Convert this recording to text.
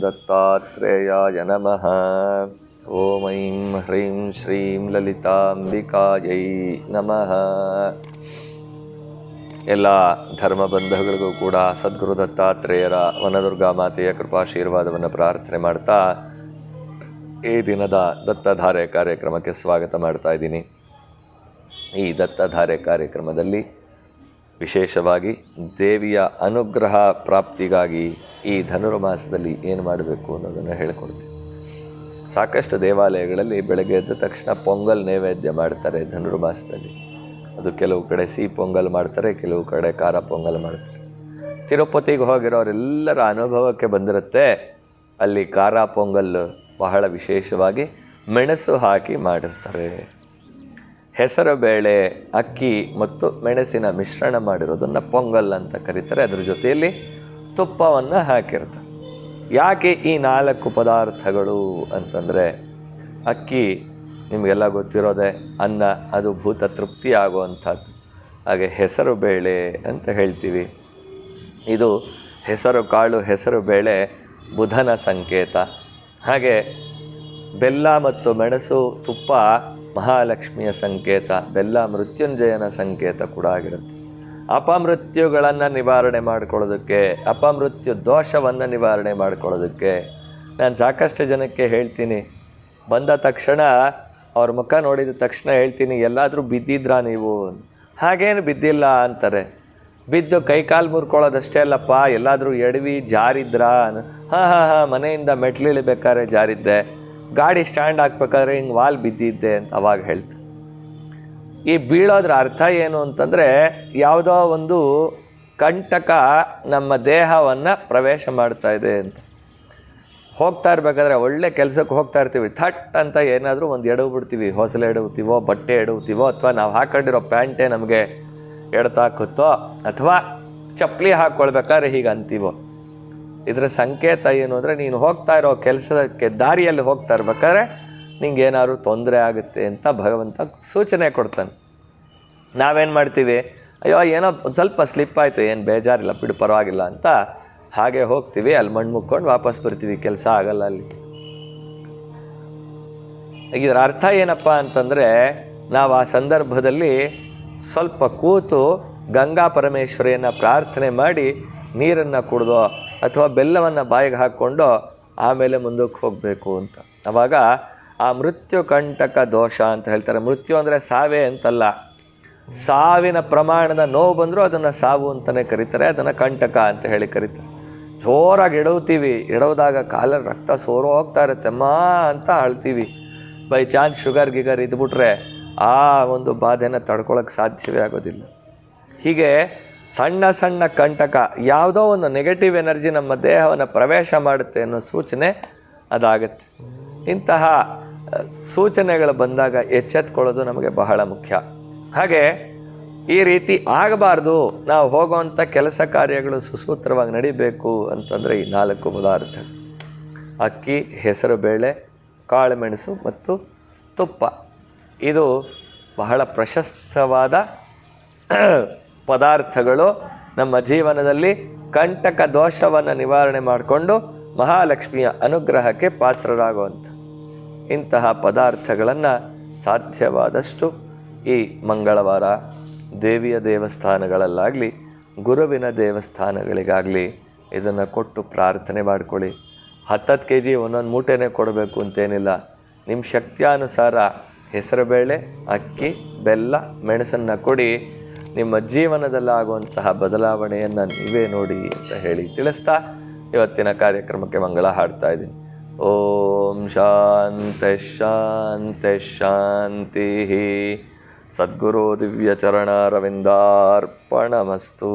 ದತ್ತಾತ್ರೇಯಾಯ ನಮಃ ಓಂ ಐಂ ಹ್ರೀಂ ಶ್ರೀಂ ಲಲಿತಾಂಬಿಕಾಯೈ ನಮಃ ಎಲ್ಲ ಧರ್ಮ ಬಂಧುಗಳಿಗೂ ಕೂಡ ಸದ್ಗುರು ದತ್ತಾತ್ರೇಯರ ವನದುರ್ಗಾ ಮಾತೆಯ ಕೃಪಾಶೀರ್ವಾದವನ್ನು ಪ್ರಾರ್ಥನೆ ಮಾಡ್ತಾ ಈ ದಿನದ ದತ್ತಧಾರೆ ಕಾರ್ಯಕ್ರಮಕ್ಕೆ ಸ್ವಾಗತ ಮಾಡ್ತಾ ಇದ್ದೀನಿ. ಈ ದತ್ತಧಾರೆ ಕಾರ್ಯಕ್ರಮದಲ್ಲಿ ವಿಶೇಷವಾಗಿ ದೇವಿಯ ಅನುಗ್ರಹ ಪ್ರಾಪ್ತಿಗಾಗಿ ಈ ಧನುರ್ಮಾಸದಲ್ಲಿ ಏನು ಮಾಡಬೇಕು ಅನ್ನೋದನ್ನು ಹೇಳಿಕೊಡ್ತೀವಿ ಸಾಕಷ್ಟು ದೇವಾಲಯಗಳಲ್ಲಿ ಬೆಳಗ್ಗೆ ಎದ್ದ ತಕ್ಷಣ ಪೊಂಗಲ್ ನೈವೇದ್ಯ ಮಾಡ್ತಾರೆ ಧನುರ್ಮಾಸದಲ್ಲಿ. ಅದು ಕೆಲವು ಕಡೆ ಸಿಹಿ ಪೊಂಗಲ್ ಮಾಡ್ತಾರೆ, ಕೆಲವು ಕಡೆ ಖಾರ ಪೊಂಗಲ್ ಮಾಡ್ತಾರೆ. ತಿರುಪತಿಗೆ ಹೋಗಿರೋರೆಲ್ಲರ ಅನುಭವಕ್ಕೆ ಬಂದಿರುತ್ತೆ. ಅಲ್ಲಿ ಖಾರ ಪೊಂಗಲ್ ಬಹಳ ವಿಶೇಷವಾಗಿ ಮೆಣಸು ಹಾಕಿ ಮಾಡಿರ್ತಾರೆ. ಹೆಸರು ಬೇಳೆ ಅಕ್ಕಿ ಮತ್ತು ಮೆಣಸಿನ ಮಿಶ್ರಣ ಮಾಡಿರೋದನ್ನು ಪೊಂಗಲ್ ಅಂತ ಕರೀತಾರೆ. ಅದರ ಜೊತೆಯಲ್ಲಿ ತುಪ್ಪವನ್ನು ಹಾಕಿರ್ತಾರೆ ಯಾಕೆ ಈ ನಾಲ್ಕು ಪದಾರ್ಥಗಳು ಅಂತಂದರೆ ಅಕ್ಕಿ ನಿಮಗೆಲ್ಲ ಗೊತ್ತಿರೋದೆ, ಅನ್ನ ಅದು ಭೂತ ತೃಪ್ತಿ ಆಗುವಂಥದ್ದು. ಹಾಗೆ ಹೆಸರು ಬೇಳೆ ಅಂತ ಹೇಳ್ತೀವಿ. ಇದು ಹೆಸರು ಕಾಳು ಹೆಸರು ಬೇಳೆ ಬುಧನ ಸಂಕೇತ. ಹಾಗೆ ಬೆಲ್ಲ ಮತ್ತು ಮೆಣಸು, ತುಪ್ಪ ಮಹಾಲಕ್ಷ್ಮಿಯ ಸಂಕೇತ, ಬೆಲ್ಲ ಮೃತ್ಯುಂಜಯನ ಸಂಕೇತ ಕೂಡ ಆಗಿರುತ್ತೆ. ಅಪಮೃತ್ಯುಗಳನ್ನು ನಿವಾರಣೆ ಮಾಡ್ಕೊಳ್ಳೋದಕ್ಕೆ, ಅಪಮೃತ್ಯು ದೋಷವನ್ನು ನಿವಾರಣೆ ಮಾಡ್ಕೊಳ್ಳೋದಕ್ಕೆ ನಾನು ಸಾಕಷ್ಟು ಜನಕ್ಕೆ ಹೇಳ್ತೀನಿ. ಬಂದ ತಕ್ಷಣ ಅವ್ರ ಮುಖ ನೋಡಿದ ತಕ್ಷಣ ಹೇಳ್ತೀನಿ, ಎಲ್ಲಾದರೂ ಬಿದ್ದಿದ್ರಾ ನೀವು? ಹಾಗೇನು ಬಿದ್ದಿಲ್ಲ ಅಂತಾರೆ. ಬಿದ್ದು ಕೈಕಾಲು ಮುರ್ಕೊಳ್ಳೋದಷ್ಟೇ ಅಲ್ಲಪ್ಪ, ಎಲ್ಲಾದರೂ ಎಡವಿ ಜಾರಿದ್ರಾ? ಹಾಂ ಹಾಂ ಹಾಂ, ಮನೆಯಿಂದ ಮೆಟ್ಲಿಳಿಬೇಕಾದ್ರೆ ಜಾರಿದ್ದೆ. ಗಾಡಿ ಸ್ಟ್ಯಾಂಡ್ ಹಾಕ್ಬೇಕಾದ್ರೆ ಹಿಂಗೆ ವಾಲ್ ಬಿದ್ದಿದ್ದೆ ಅಂತ ಅವಾಗ ಹೇಳ್ತು. ಈ ಬೀಳೋದ್ರ ಅರ್ಥ ಏನು ಅಂತಂದರೆ ಯಾವುದೋ ಒಂದು ಕಂಟಕ ನಮ್ಮ ದೇಹವನ್ನು ಪ್ರವೇಶ ಮಾಡ್ತಾ ಇದೆ ಅಂತ. ಹೋಗ್ತಾ ಇರ್ಬೇಕಾದ್ರೆ ಒಳ್ಳೆ ಕೆಲಸಕ್ಕೆ ಹೋಗ್ತಾ ಇರ್ತೀವಿ. ಥಟ್ ಅಂತ ಏನಾದರೂ ಒಂದು ಎಡವು ಬಿಡ್ತೀವಿ ಹೊಸಲು ಬಟ್ಟೆ ಎಡವುತ್ತೀವೋ, ಅಥವಾ ನಾವು ಹಾಕೊಂಡಿರೋ ಪ್ಯಾಂಟೇ ನಮಗೆ ಎಡತಾಕುತ್ತೋ, ಅಥವಾ ಚಪ್ಪಲಿ ಹಾಕ್ಕೊಳ್ಬೇಕಾದ್ರೆ ಹೀಗೆ ಅಂತೀವೋ. ಇದರ ಸಂಕೇತ ಏನು ಅಂದರೆ ನೀನು ಹೋಗ್ತಾ ಇರೋ ಕೆಲಸಕ್ಕೆ ದಾರಿಯಲ್ಲಿ ಹೋಗ್ತಾ ಇರ್ಬೇಕಾದ್ರೆ ನಿಂಗೆ ಏನಾದ್ರು ತೊಂದರೆ ಆಗುತ್ತೆ ಅಂತ ಭಗವಂತ ಸೂಚನೆ ಕೊಡ್ತಾನೆ. ನಾವೇನು ಮಾಡ್ತೀವಿ? ಅಯ್ಯೋ, ಏನೋ ಸ್ವಲ್ಪ ಸ್ಲಿಪ್ ಆಯಿತು, ಏನು ಬೇಜಾರಿಲ್ಲ, ಬಿಡು, ಪರವಾಗಿಲ್ಲ ಅಂತ ಹಾಗೆ ಹೋಗ್ತೀವಿ. ಅಲ್ಲಿ ಮಣ್ಣು ಮುಕ್ಕೊಂಡು ವಾಪಸ್ ಬರ್ತೀವಿ, ಕೆಲಸ ಆಗಲ್ಲ ಅಲ್ಲಿ. ಇದರ ಅರ್ಥ ಏನಪ್ಪ ಅಂತಂದರೆ, ನಾವು ಆ ಸಂದರ್ಭದಲ್ಲಿ ಸ್ವಲ್ಪ ಕೂತು ಗಂಗಾ ಪರಮೇಶ್ವರಿಯನ್ನು ಪ್ರಾರ್ಥನೆ ಮಾಡಿ ನೀರನ್ನು ಕುಡ್ದೋ ಅಥವಾ ಬೆಲ್ಲವನ್ನು ಬಾಯಿಗೆ ಹಾಕ್ಕೊಂಡು ಆಮೇಲೆ ಮುಂದಕ್ಕೆ ಹೋಗಬೇಕು ಅಂತ. ಆವಾಗ ಆ ಮೃತ್ಯು ಕಂಟಕ ದೋಷ ಅಂತ ಹೇಳ್ತಾರೆ. ಮೃತ್ಯು ಅಂದರೆ ಸಾವೇ ಅಂತಲ್ಲ. ಸಾವಿನ ಪ್ರಮಾಣದ ನೋವು ಬಂದರೂ ಅದನ್ನು ಸಾವು ಅಂತಲೇ ಕರೀತಾರೆ. ಅದನ್ನು ಕಂಟಕ ಅಂತ ಹೇಳಿ ಕರೀತಾರೆ. ಜೋರಾಗಿ ಎಡವ್ತೀವಿ ಎಡವ್ದಾಗ ಕಾಲ ರಕ್ತ ಸೋರೋ ಹೋಗ್ತಾ ಇರುತ್ತೆ. ಮಾ ಅಂತ ಅಳ್ತೀವಿ. ಬೈ ಚಾನ್ಸ್ ಶುಗರ್ ಗಿಗರ್ ಇದ್ಬಿಟ್ರೆ ಆ ಒಂದು ಬಾಧೆನ ತಡ್ಕೊಳಕ್ಕೆ ಸಾಧ್ಯವೇ ಆಗೋದಿಲ್ಲ. ಹೀಗೆ ಸಣ್ಣ ಸಣ್ಣ ಕಂಟಕ ಯಾವುದೋ ಒಂದು ನೆಗೆಟಿವ್ ಎನರ್ಜಿ ನಮ್ಮ ದೇಹವನ್ನು ಪ್ರವೇಶ ಮಾಡುತ್ತೆ ಅನ್ನೋ ಸೂಚನೆ ಅದಾಗುತ್ತೆ. ಇಂತಹ ಸೂಚನೆಗಳು ಬಂದಾಗ ಎಚ್ಚೆತ್ಕೊಳ್ಳೋದು ನಮಗೆ ಬಹಳ ಮುಖ್ಯ. ಹಾಗೆ, ಈ ರೀತಿ ಆಗಬಾರ್ದು, ನಾವು ಹೋಗುವಂಥ ಕೆಲಸ ಕಾರ್ಯಗಳು ಸುಸೂತ್ರವಾಗಿ ನಡಿಬೇಕು ಅಂತಂದರೆ ಈ ನಾಲ್ಕು ಪದಾರ್ಥ ಅಕ್ಕಿ, ಹೆಸರು ಬೇಳೆ ಕಾಳುಮೆಣಸು ಮತ್ತು ತುಪ್ಪ. ಇದು ಬಹಳ ಪ್ರಶಸ್ತವಾದ ಪದಾರ್ಥಗಳು ನಮ್ಮ ಜೀವನದಲ್ಲಿ ಕಂಟಕ ದೋಷವನ್ನು ನಿವಾರಣೆ ಮಾಡಿಕೊಂಡು ಮಹಾಲಕ್ಷ್ಮಿಯ ಅನುಗ್ರಹಕ್ಕೆ ಪಾತ್ರರಾಗುವಂಥ ಇಂತಹ ಪದಾರ್ಥಗಳನ್ನು ಸಾಧ್ಯವಾದಷ್ಟು ಈ ಮಂಗಳವಾರ ದೇವಿಯ ದೇವಸ್ಥಾನಗಳಲ್ಲಾಗಲಿ, ಗುರುವಿನ ದೇವಸ್ಥಾನಗಳಿಗಾಗಲಿ ಇದನ್ನು ಕೊಟ್ಟು ಪ್ರಾರ್ಥನೆ ಮಾಡ್ಕೊಳ್ಳಿ. ಹತ್ತತ್ತು ಕೆ ಜಿ ಒಂದೊಂದು ಮೂಟೆನೇ ಕೊಡಬೇಕು ಅಂತೇನಿಲ್ಲ. ನಿಮ್ಮ ಶಕ್ತಿಯಾನುಸಾರ ಹೆಸರುಬೇಳೆ, ಅಕ್ಕಿ, ಬೆಲ್ಲ, ಮೆಣಸನ್ನು ಕೊಡಿ. ನಿಮ್ಮ ಜೀವನದಲ್ಲಾಗುವಂತಹ ಬದಲಾವಣೆಯನ್ನು ನೀವೇ ನೋಡಿ ಅಂತ ಹೇಳಿ ತಿಳಿಸ್ತಾ ಇವತ್ತಿನ ಕಾರ್ಯಕ್ರಮಕ್ಕೆ ಮಂಗಳ ಹಾಡ್ತಾ ಇದ್ದೀನಿ. ಓಂ ಶಾಂತಿ ಶಾಂತಿ ಶಾಂತಿ. ಸದ್ಗುರು ದಿವ್ಯಚರಣಾರವಿಂದಾರ್ಪಣಮಸ್ತು.